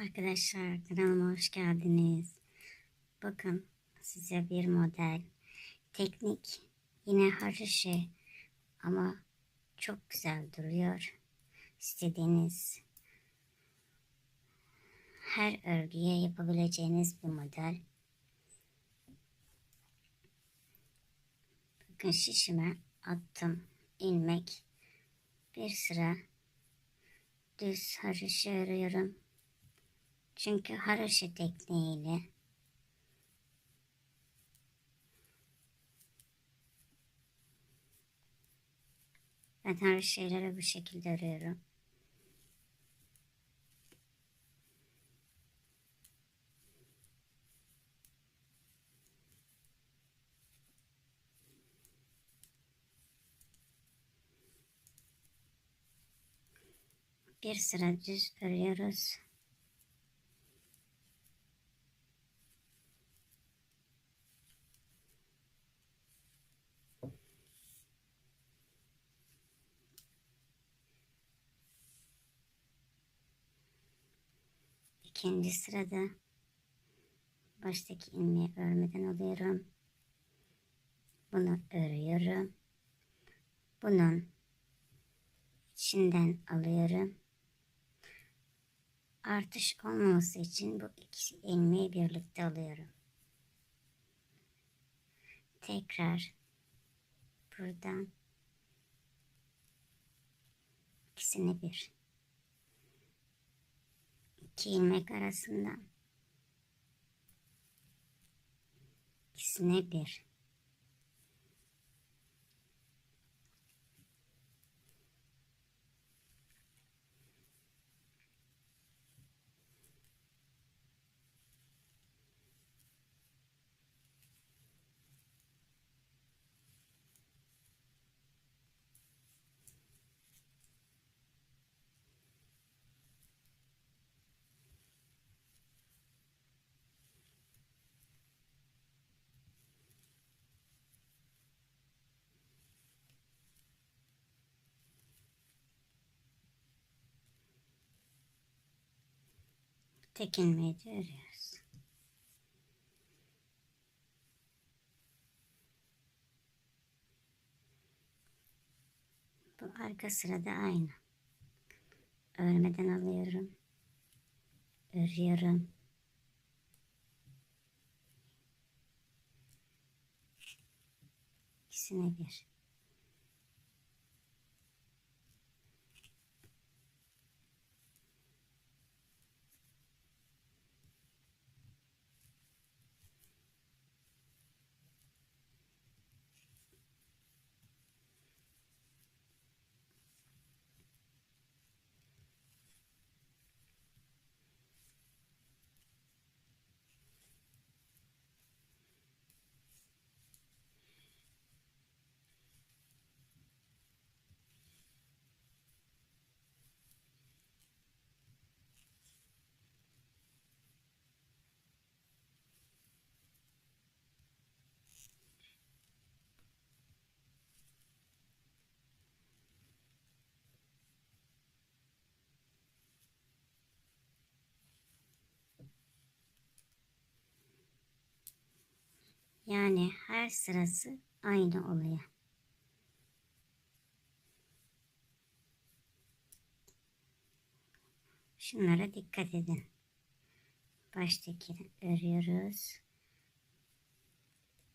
Arkadaşlar kanalıma hoş geldiniz. Bakın size bir model. Teknik yine haroşe ama çok güzel duruyor. İstediğiniz her örgüye yapabileceğiniz bir model. Bakın şişime attım ilmek bir sıra düz haroşa örüyorum. Çünkü haroşa tekniğiyle ben şeyleri bu şekilde örüyorum. Bir sıra düz örüyoruz. İkinci sırada baştaki ilmeği örmeden alıyorum. Bunu örüyorum. Bunun içinden alıyorum. Artış olmaması için bu iki ilmeği birlikte alıyorum. Tekrar buradan ikisini bir iki ilmek arasından ikisine bir tek ilmeği örüyoruz. Bu arka sırada aynı. Örmeden alıyorum. Örüyorum. İkisine bir. Yani her sırası aynı oluyor. Şunlara dikkat edin. Baştakini örüyoruz.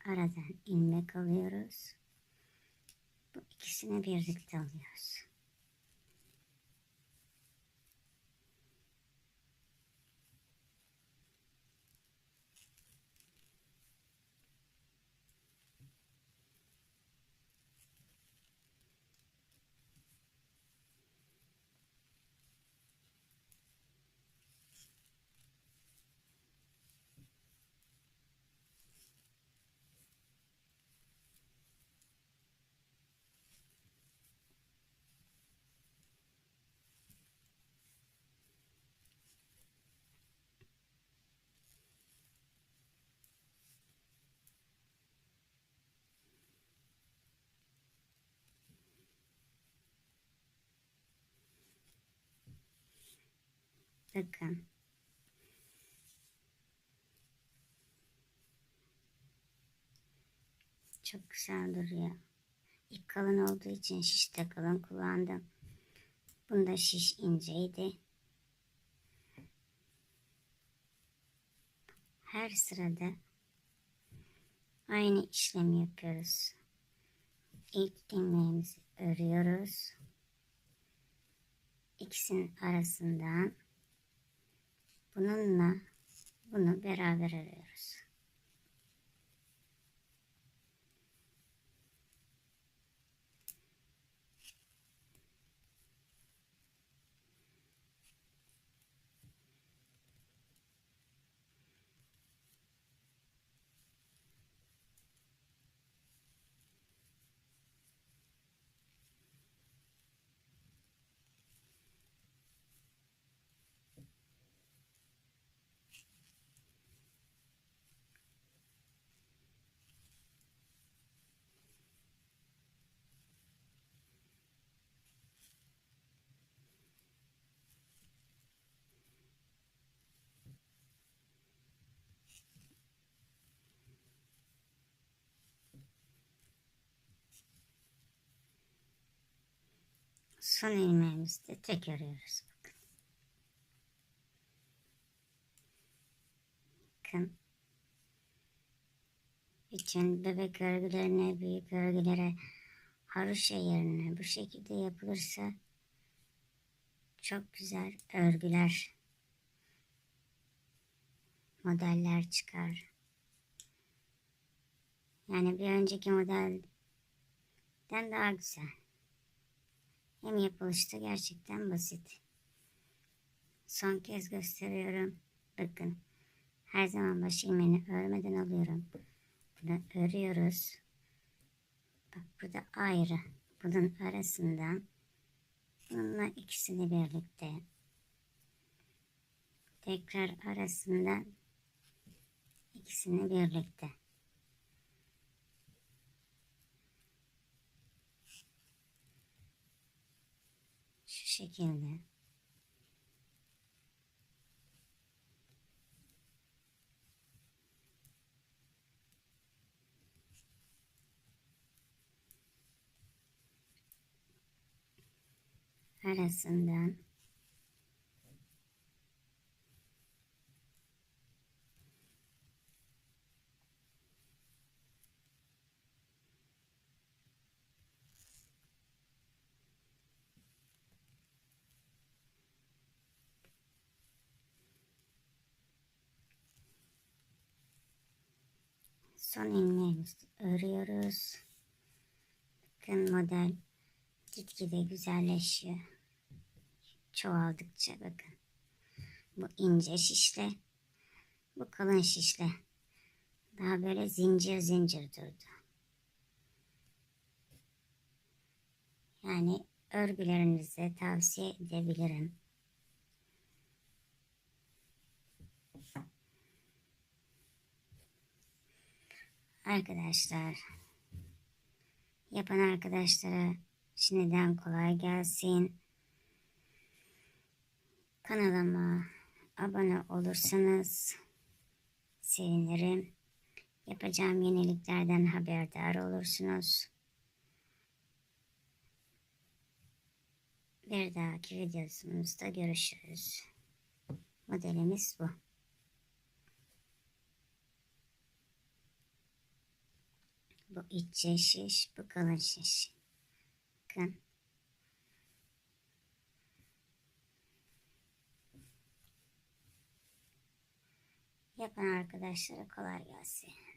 Aradan ilmek alıyoruz. Bu ikisini birlikte alıyoruz. Bakın. Çok güzel duruyor. İp kalın olduğu için şiş de kalın kullandım. Bunda şiş inceydi. Her sırada aynı işlemi yapıyoruz. İlk ilmeğimizi örüyoruz. İkisinin arasından bununla bunu beraber örüyoruz. Son ilmeğimizi de tek örüyoruz. Bakın. Bakın. Bütün bebek örgülerine, büyük örgülere, haroşa yerine bu şekilde yapılırsa çok güzel örgüler, modeller çıkar. Yani bir önceki modelden daha güzel. Hem yapılışı da gerçekten basit. Son kez gösteriyorum. Bakın. Her zaman baş ilmeğini örmeden alıyorum. Bunu örüyoruz. Bak burada ayrı. Bunun arasından bununla ikisini birlikte tekrar arasından ikisini birlikte şekilde. Arasından son ilmeğimizi örüyoruz. Bakın model gitgide güzelleşiyor. Çoğaldıkça bakın. Bu ince şişle, bu kalın şişle. Daha böyle zincir zincir durdu. Yani örgülerinize tavsiye edebilirim. Arkadaşlar yapan arkadaşlara şimdiden kolay gelsin. Kanalıma abone olursanız sevinirim. Yapacağım yeniliklerden haberdar olursunuz. Bir dahaki videomuzda görüşürüz. Modelimiz bu. Bu içe şiş, bu kalın şiş. Bakın. Yapan arkadaşlara kolay gelsin.